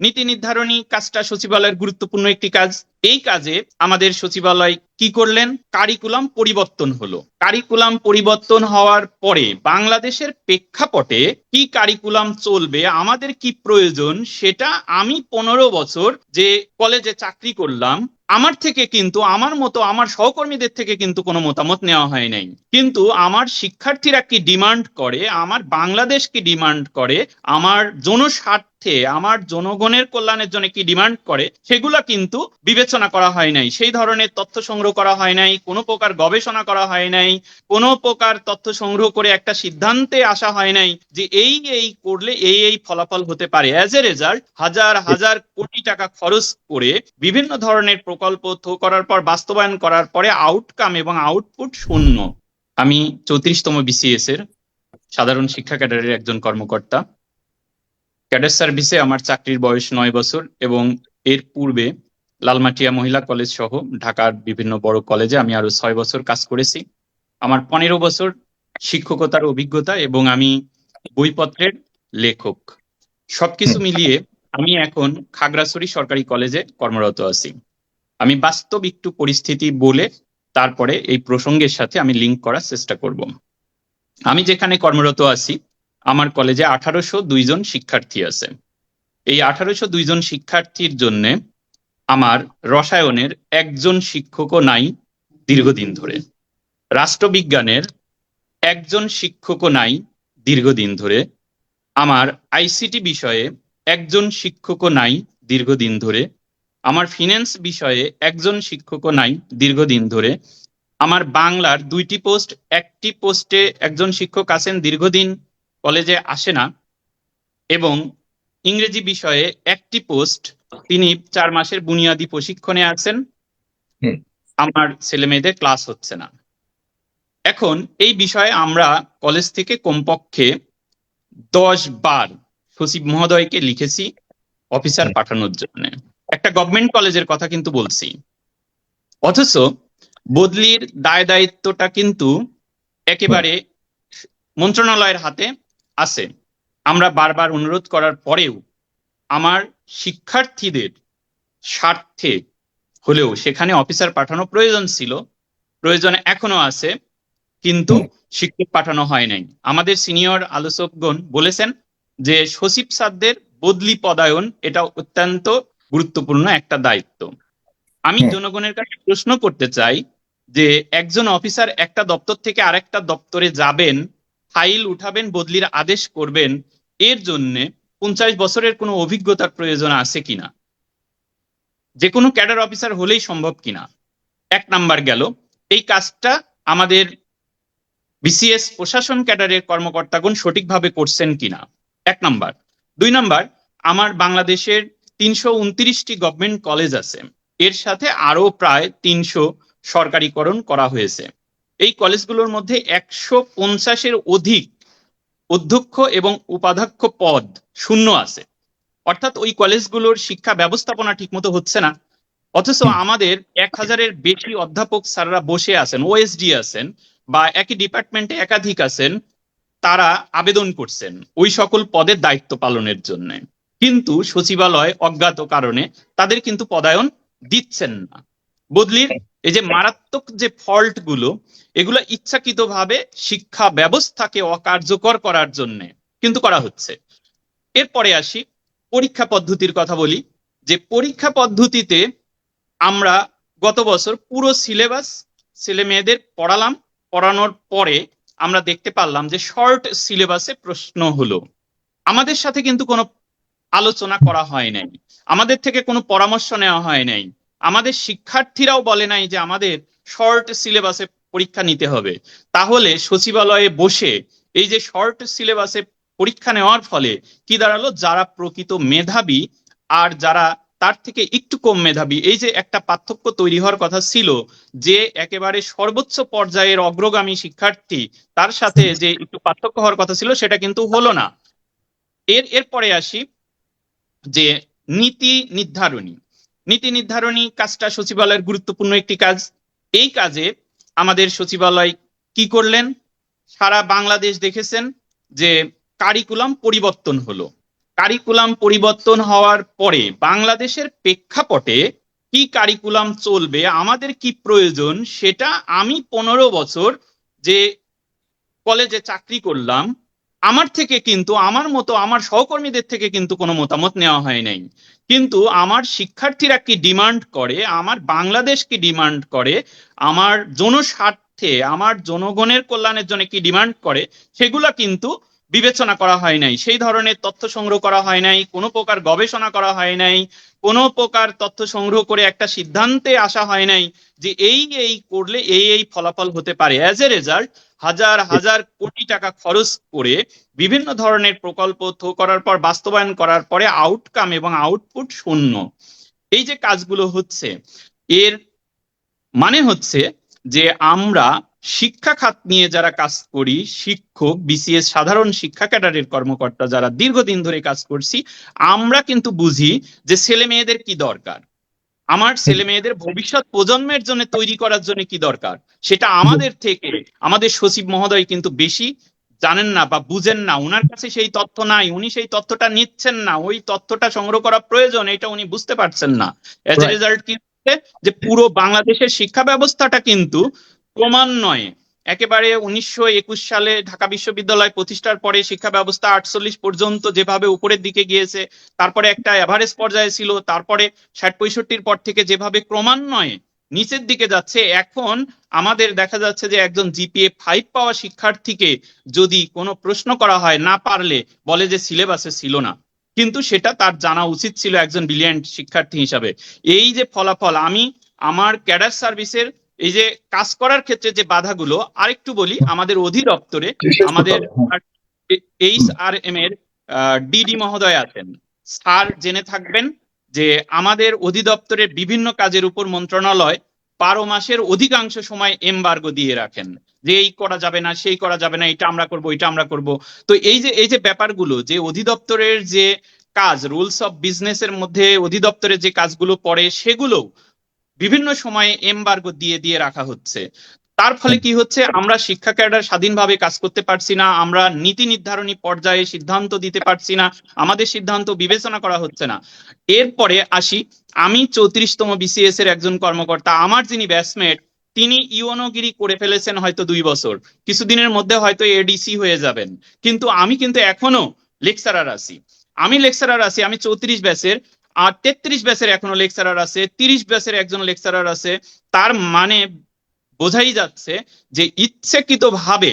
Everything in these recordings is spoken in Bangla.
নীতি নির্ধারণী কাজটা সচিবালয়ের গুরুত্বপূর্ণ একটি কাজ। এই কাজে আমাদের সচিবালয় কি করলেন? কারিকুলাম পরিবর্তন হলো। কারিকুলাম পরিবর্তন হওয়ার পরে বাংলাদেশের প্রেক্ষাপটে কি কারিকুলাম চলবে, আমাদের কি প্রয়োজন, সেটা আমি পনেরো বছর যে কলেজে চাকরি করলাম, আমার থেকে কিন্তু, আমার মতো, আমার সহকর্মীদের থেকে কিন্তু কোনো মতামত নেওয়া হয় নাই। কিন্তু আমার শিক্ষার্থীরা কি ডিমান্ড করে, আমার বাংলাদেশ কি ডিমান্ড করে, আমার জনস্বার্থে আমার জনগণের কল্যাণের জন্য কি ডিমান্ড করে, সেগুলা কিন্তু বিবেচনা করা হয় নাই। সেই ধরনের তথ্য সংগ্রহ করা হয় নাই, কোনো প্রকার গবেষণা করা হয় নাই, কোনো প্রকার তথ্য সংগ্রহ করে একটা সিদ্ধান্তে আসা হয় নাই যে এই এই করলে এই এই ফলাফল হতে পারে। অ্যাজ এ রেজাল্ট হাজার হাজার কোটি টাকা খরচ করে বিভিন্ন ধরনের প্রকল্প থো করার পর, বাস্তবায়ন করার পরে আউটকাম এবং আউটপুট শূন্য। আমি চৌত্রিশতম বিসিএস এর সাধারণ শিক্ষা ক্যাডারের একজন কর্মকর্তা। ক্যাডার সার্ভিসে আমার চাকরির বয়স নয় বছর এবং এর পূর্বে লালমাটিয়া মহিলা কলেজ সহ ঢাকার বিভিন্ন বড় কলেজে আমি আরও ছয় বছর কাজ করেছি। আমার পনেরো বছর শিক্ষকতার অভিজ্ঞতা এবং আমি বইপত্রের লেখক। সবকিছু মিলিয়ে আমি এখন খাগড়াছড়ি সরকারি কলেজে কর্মরত আছি। আমি বাস্তব একটু পরিস্থিতি বলে তারপরে এই প্রসঙ্গের সাথে আমি লিঙ্ক করার চেষ্টা করব। আমি যেখানে কর্মরত আছি আমার কলেজে আঠারোশো দুইজন শিক্ষার্থী আছে। এই আঠারোশো দুইজন শিক্ষার্থীর জন্য আমার রসায়নের একজন শিক্ষকও নাই দীর্ঘদিন ধরে। রাষ্ট্রবিজ্ঞানের একজন শিক্ষকও নাই দীর্ঘদিন ধরে। আমার আইসিটি বিষয়ে একজন শিক্ষকও নাই দীর্ঘদিন ধরে। আমার ফিন্যান্স বিষয়ে একজন শিক্ষকও নাই দীর্ঘদিন ধরে। আমার বাংলার দুইটি পোস্ট, একটি পোস্টে একজন শিক্ষক আছেন দীর্ঘদিন। কলেজে আসে না। এবং ইংরেজি বিষয়ে একটি পোস্ট তিনি চার মাসের বুনিয়াদী প্রশিক্ষণে আছেন। আমার ছেলে মেয়েদের ক্লাস হচ্ছে না। এখন এই বিষয়ে আমরা কলেজ থেকে কমপক্ষে দশ বার সচিব মহোদয়কে লিখেছি অফিসার পাঠানোর জন্য। একটা গভর্নমেন্ট কলেজের কথা কিন্তু বলছি। অথচ বদলির দায় দায়িত্বটা কিন্তু একেবারে মন্ত্রণালয়ের হাতে আছে। আমরা বারবার অনুরোধ করার পরেও আমার শিক্ষার্থীদের স্বার্থে হলেও সেখানে অফিসার পাঠানো প্রয়োজন ছিল প্রয়োজন এখনও আছে কিন্তু শিক্ষক পাঠানো হয় নাই। আমাদের সিনিয়র আলোচকগণ বলেছেন যে সচিব স্যারদের বদলি পদায়ন এটা অত্যন্ত গুরুত্বপূর্ণ একটা দায়িত্ব। আমি জনগণের কাছে প্রশ্ন করতে চাই যে একজন অফিসার একটা দপ্তর থেকে আরেকটা দপ্তরে যাবেন ফাইল উঠাবেন, বদলির আদেশ করবেন, এর জন্য পঞ্চাশ বছরের কোনো অভিজ্ঞতার প্রয়োজন আছে কিনা? যে কোনো ক্যাডার অফিসার হলেই সম্ভব কিনা? এক নাম্বার গেল, এই কাজটা আমাদের বিসিএস প্রশাসন ক্যাডারের কর্মকর্তাগণ সঠিকভাবে করছেন কিনা? এক নাম্বার। দুই নাম্বার, আমার বাংলাদেশের তিনশো উনত্রিশটি গভর্নমেন্ট কলেজ আছে। এর সাথে আরও প্রায় তিনশো সরকারিকরণ করা হয়েছে। এই কলেজগুলোর মধ্যে একশো পঞ্চাশের অধিক অধ্যক্ষ এবং উপাধ্যক্ষ পদ শূন্য আছে। অর্থাৎ ওই কলেজগুলোর শিক্ষা ব্যবস্থাপনা ঠিকমতো হচ্ছে না। অথচ আমাদের এক হাজারের বেশি অধ্যাপক স্যাররা বসে আছেন ওএসডি আছেন বা একই ডিপার্টমেন্টে একাধিক আছেন তারা আবেদন করছেন ওই সকল পদের দায়িত্ব পালনের জন্য। কিন্তু সচিবালয় অজ্ঞাত কারণে তাদের কিন্তু পদায়ন দিচ্ছেন না। বদলির এই যে মারাত্মক যে ফল্টগুলো, এগুলো ইচ্ছাকৃতভাবে শিক্ষা ব্যবস্থাকে অকার্যকর করার জন্য কিন্তু করা হচ্ছে। এরপরে আসি, পরীক্ষা পদ্ধতির কথা বলি। যে পরীক্ষা পদ্ধতিতে আমরা গত বছর পুরো সিলেবাস ছেলে মেয়েদের পড়ালাম, পড়ানোর পরে আমরা দেখতে পারলাম যে শর্ট সিলেবাসে প্রশ্ন হলো। আমাদের সাথে কিন্তু কোনো আলোচনা করা হয় নাই। আমাদের থেকে কোনো পরামর্শ নেওয়া হয় নাই। আমাদের শিক্ষার্থীরাও বলে নাই যে আমাদের শর্ট সিলেবাসে পরীক্ষা নিতে হবে। তাহলে সচিবালয়ে বসে এই যে শর্ট সিলেবাসে পরীক্ষা নেওয়ার ফলে কি দাঁড়াল? যারা প্রকৃত মেধাবী আর যারা তার থেকে একটু কম মেধাবী, এই যে একটা পার্থক্য তৈরি হওয়ার কথা ছিল যে একেবারে সর্বোচ্চ পর্যায়ের অগ্রগামী শিক্ষার্থী, তার সাথে যে একটু পার্থক্য হওয়ার কথা ছিল সেটা কিন্তু হলো না। এর, এরপরে আসি যে নীতি নির্ধারণী। নীতি নির্ধারণী কাজটা সচিবালয়ের গুরুত্বপূর্ণ একটি কাজ। এই কাজে আমাদের সচিবালয় কি করলেন? সারা বাংলাদেশ দেখেছেন যে কারিকুলাম পরিবর্তন হলো। কারিকুলাম পরিবর্তন হওয়ার পরে বাংলাদেশের প্রেক্ষাপটে কি কারিকুলাম চলবে, আমাদের কি প্রয়োজন, সেটা আমি পনেরো বছর যে কলেজে চাকরি করলাম আমার থেকে কিন্তু, আমার মতো, আমার সহকর্মীদের থেকে কিন্তু কোনো মতামত নেওয়া হয় নাই। কিন্তু আমার শিক্ষার্থীরা কি ডিমান্ড করে, আমার বাংলাদেশ কি ডিমান্ড করে, আমার জনস্বার্থে, আমার জনগণের কল্যাণের জন্য কি ডিমান্ড করে, সেগুলা কিন্তু বিবেচনা করা হয় নাই। সেই ধরনের তথ্য সংগ্রহ করা হয় নাই, কোনো প্রকার গবেষণা করা হয় নাই, কোনো প্রকার তথ্য সংগ্রহ করে একটা সিদ্ধান্তে আসা হয় নাই যে এই এই করলে এই এই ফলাফল হতে পারে। অ্যাজ এ রেজাল্ট হাজার হাজার কোটি টাকা খরচ করে বিভিন্ন ধরনের প্রকল্প করার পর, বাস্তবায়ন করার পরে আউটকাম এবং আউটপুট শূন্য। এই যে কাজগুলো হচ্ছে, এর মানে হচ্ছে যে আমরা শিক্ষা খাত নিয়ে যারা কাজ করি, শিক্ষক বিসিএস সাধারণ শিক্ষা ক্যাডারের কর্মকর্তা যারা দীর্ঘদিন ধরে কাজ করছি, আমরা কিন্তু বুঝি যে ছেলে মেয়েদের কি দরকার? আমার ছেলে মেয়েদের ভবিষ্যৎ প্রজন্মের জন্য তৈরি করার জন্য কি দরকার? সেটা আমাদের থেকে আমাদের সচিব মহোদয় কিন্তু বেশি জানেন না বা বুঝেন না। ওনার কাছে সেই তথ্য নাই উনি সেই তথ্যটা নিচ্ছেন না। ওই তথ্যটা সংগ্রহ করা প্রয়োজন এটা উনি বুঝতে পারছেন না। এজ এ রেজাল্ট কি হচ্ছে? যে পুরো বাংলাদেশের শিক্ষা ব্যবস্থাটা কিন্তু ক্রমান্বয়ে একেবারে উনিশশো একুশ সালে ঢাকা বিশ্ববিদ্যালয় প্রতিষ্ঠার পরে শিক্ষা ব্যবস্থা আটচল্লিশ পর্যন্ত যেভাবে উপরের দিকে গিয়েছে, তারপরে একটা এভারেজ পর্যায়ে ছিল, তারপরে ষাট পঁয়ষট্টির পর থেকে যেভাবে ক্রমান্বয়ে নিচের দিকে যাচ্ছে, এখন আমাদের দেখা যাচ্ছে যে একজন জিপিএ ফাইভ পাওয়া শিক্ষার্থীকে যদি কোনো প্রশ্ন করা হয় না পারলে, বলে যে সিলেবাসে ছিল না। কিন্তু সেটা তার জানা উচিত ছিল একজন ব্রিলিয়ান্ট শিক্ষার্থী হিসাবে। এই যে ফলাফল, আমি আমার ক্যাডার সার্ভিসের এই যে কাজ করার ক্ষেত্রে যে বাধাগুলো আরেকটু বলি আমাদের অধিদপ্তরে আমাদের এইচ আর এম এর ডিডি মহোদয় আছেন। স্যার জেনে থাকবেন যে আমাদের অধিদপ্তরের বিভিন্ন কাজের উপর মন্ত্রণালয় বারো মাসের অধিকাংশ সময় এমবার্গো দিয়ে রাখেন। যে এই করা যাবে না সেই করা যাবে না এটা আমরা করব এটা আমরা করব। তো এই যে এই যে ব্যাপারগুলো যে অধিদপ্তরের যে কাজ রুলস অফ বিজনেসের মধ্যে অধিদপ্তরের যে কাজগুলো পড়ে সেগুলো বিভিন্ন সময়ে এমবার্গো দিয়ে দিয়ে রাখা হচ্ছে। তার ফলে কি হচ্ছে? আমরা শিক্ষা ক্যাডার স্বাধীনভাবে কাজ করতে পারছি না, আমরা নীতি নির্ধারণী পর্যায়ে সিদ্ধান্ত দিতে পারছি না, আমাদের সিদ্ধান্ত বিবেচনা করা হচ্ছে না। এরপরে আসি, আমি চৌত্রিশতম বিসিএস এর একজন কর্মকর্তা, আমার যিনি ব্যাচমেট তিনি ইউনগিরি করে ফেলেছেন হয়তো দুই বছর। কিছুদিনের মধ্যে হয়তো এডিসি হয়ে যাবেন। কিন্তু আমি কিন্তু এখনও লেকচারার আছি। আমি লেকচারার আছি, আমি চৌত্রিশ ব্যাচের আর তেত্রিশ ব্যাচের এখনও লেকচারার আছে, তিরিশ ব্যাচের একজন লেকচারার আছে। তার মানে বোঝাই যাচ্ছে যে ইচ্ছাকৃত ভাবে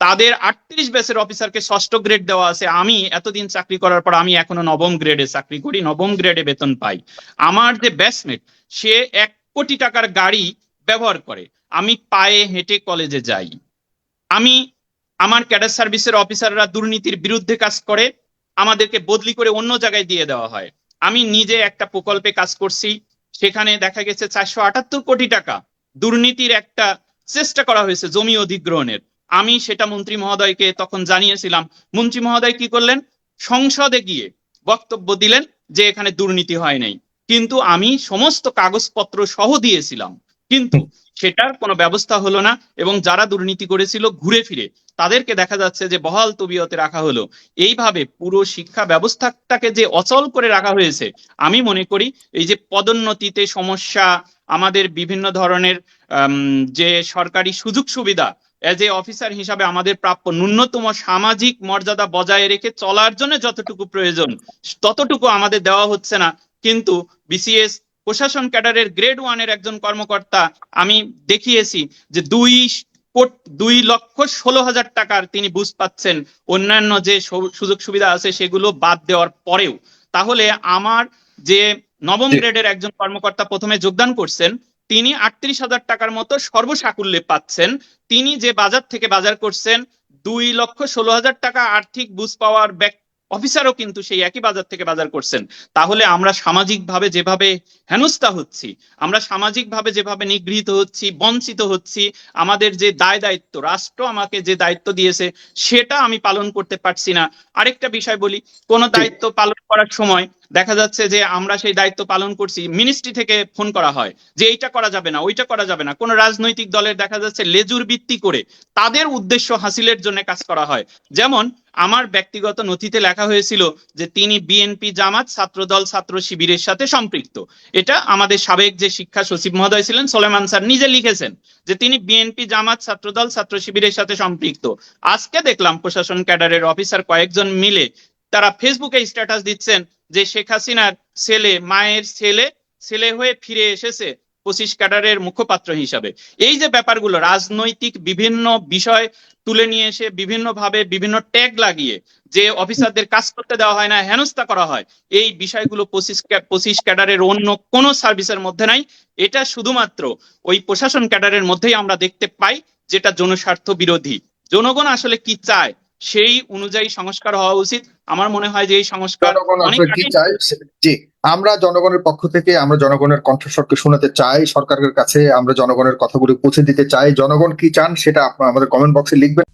তাদের আটত্রিশ ব্যাচের অফিসারকে ষষ্ঠ গ্রেড দেওয়া আছে। আমি এতদিন চাকরি করার পর আমি এখনও নবম গ্রেডে চাকরি করি, নবম গ্রেডে বেতন পাই। আমার যে ব্যাচমেট সে এক কোটি টাকার গাড়ি ব্যবহার করে। আমি পায়ে হেঁটে কলেজে যাই। আমি আমার ক্যাডার সার্ভিসের অফিসাররা দুর্নীতির বিরুদ্ধে কাজ করে, আমাদেরকে বদলি করে অন্য জায়গায় দিয়ে দেওয়া হয়। আমি নিজে একটা প্রকল্পে কাজ করছি, সেখানে দেখা গেছে চারশো আটাত্তর কোটি টাকা দুর্নীতির একটা চেষ্টা করা হয়েছে জমি অধিগ্রহণের। আমি সেটা মন্ত্রী মহোদয়কে তখন জানিয়েছিলাম। মন্ত্রী মহোদয় কি করলেন? সংসদে গিয়ে বক্তব্য দিলেন যে এখানে দুর্নীতি হয় নাই। কিন্তু আমি সমস্ত কাগজপত্র সহ দিয়েছিলাম। কিন্তু সেটার কোনো ব্যবস্থা হলো না এবং যারা দুর্নীতি করেছিল ঘুরে ফিরে, তাদেরকে দেখা যাচ্ছে যে বহাল তবিয়তে রাখা হলো। এইভাবে পুরো শিক্ষা ব্যবস্থাটাকে যে অচল করে রাখা হয়েছে, আমি মনে করি এই যে পদোন্নতিতে সমস্যা, আমাদের বিভিন্ন ধরনের যে সরকারি সুযোগ সুবিধা এজ এ অফিসার হিসাবে আমাদের প্রাপ্য ন্যূনতম সামাজিক মর্যাদা বজায় রেখে চলার জন্য যতটুকু প্রয়োজন, ততটুকু আমাদের দেওয়া হচ্ছে না। কিন্তু বিসিএস প্রশাসন ক্যাডারের গ্রেড ওয়ানের একজন কর্মকর্তা আমি দেখিয়েছি যে দুই দুই লক্ষ ষোলো হাজার টাকার তিনি বুঝ পাচ্ছেন। অন্যান্য যে সুযোগ সুবিধা আছে সেগুলো বাদ দেওয়ার পরেও। তাহলে আমার যে নবম গ্রেডের একজন কর্মকর্তা প্রথমে যোগদান করছেন তিনি আটত্রিশ হাজার টাকার মতো সর্বসাকুল্যে পাচ্ছেন। তিনি যে বাজার থেকে বাজার করছেন দুই লক্ষ ষোলো হাজার টাকা আর্থিক বুঝ পাওয়ার ব্যক্তি অফিসারও কিন্তু সেই একই বাজার থেকে বাজার করছেন। তাহলে আমরা সামাজিকভাবে যেভাবে হেনস্থা হচ্ছি আমরা সামাজিকভাবে যেভাবে নিগৃহীত হচ্ছি বঞ্চিত হচ্ছি আমাদের যে দায় দায়িত্ব রাষ্ট্র আমাকে যে দায়িত্ব দিয়েছে সেটা আমি পালন করতে পারছি না। আরেকটা বিষয় বলি কোন দায়িত্ব পালন করার সময় দেখা যাচ্ছে যে আমরা সেই দায়িত্ব পালন করছি মিনিস্ট্রি থেকে ফোন করা হয় যে এইটা করা যাবে না, ওইটা করা যাবে না। কোন রাজনৈতিক দলের দেখা যাচ্ছে লেজুর ভিত্তি করে তাদের উদ্দেশ্য হাসিলের জন্য কাজ করা হয়। যেমন আমার ব্যক্তিগত নথিতে লেখা হয়েছিল যে তিনি বিএনপি জামাত, ছাত্রদল, ছাত্র শিবিরের সাথে সম্পৃক্ত। এটা আমাদের সাবেক যে শিক্ষা সচিব মহোদয় ছিলেন, সোলেমান স্যার নিজে লিখেছেন যে তিনি বিএনপি জামাত, ছাত্রদল, ছাত্র শিবিরের সাথে সম্পৃক্ত। আজকে দেখলাম প্রশাসন ক্যাডারের অফিসার কয়েকজন মিলে তারা ফেসবুকে স্ট্যাটাস দিচ্ছেন যে শেখ হাসিনার ছেলে, মায়ের ছেলে ছেলে হয়ে ফিরে এসেছে পঁচিশ ক্যাডারের মুখপাত্র হিসাবে। এই যে ব্যাপারগুলো, রাজনৈতিক বিভিন্ন বিষয় তুলে নিয়ে এসে বিভিন্ন ভাবে বিভিন্ন ট্যাগ লাগিয়ে যে অফিসারদের কাজ করতে দেওয়া হয় না, হেনস্থা করা হয়, এই বিষয়গুলো পঁচিশ পঁচিশ ক্যাডারের অন্য কোনো সার্ভিসের মধ্যে নাই। এটা শুধুমাত্র ওই প্রশাসন ক্যাডারের মধ্যেই আমরা দেখতে পাই যেটা জনস্বার্থ বিরোধী। জনগণ আসলে কি চায়? সেই অনুযায়ী সংস্কার হওয়া উচিত। আমার মনে হয় যে এই সংস্কার জি আমরা জনগণের পক্ষ থেকে আমরা জনগণের কণ্ঠস্বরকে শোনাতে চাই সরকারের কাছে আমরা জনগণের কথাগুলো পৌঁছে দিতে চাই। জনগণ কি চান সেটা আপনারা আমাদের কমেন্ট বক্সে লিখবেন।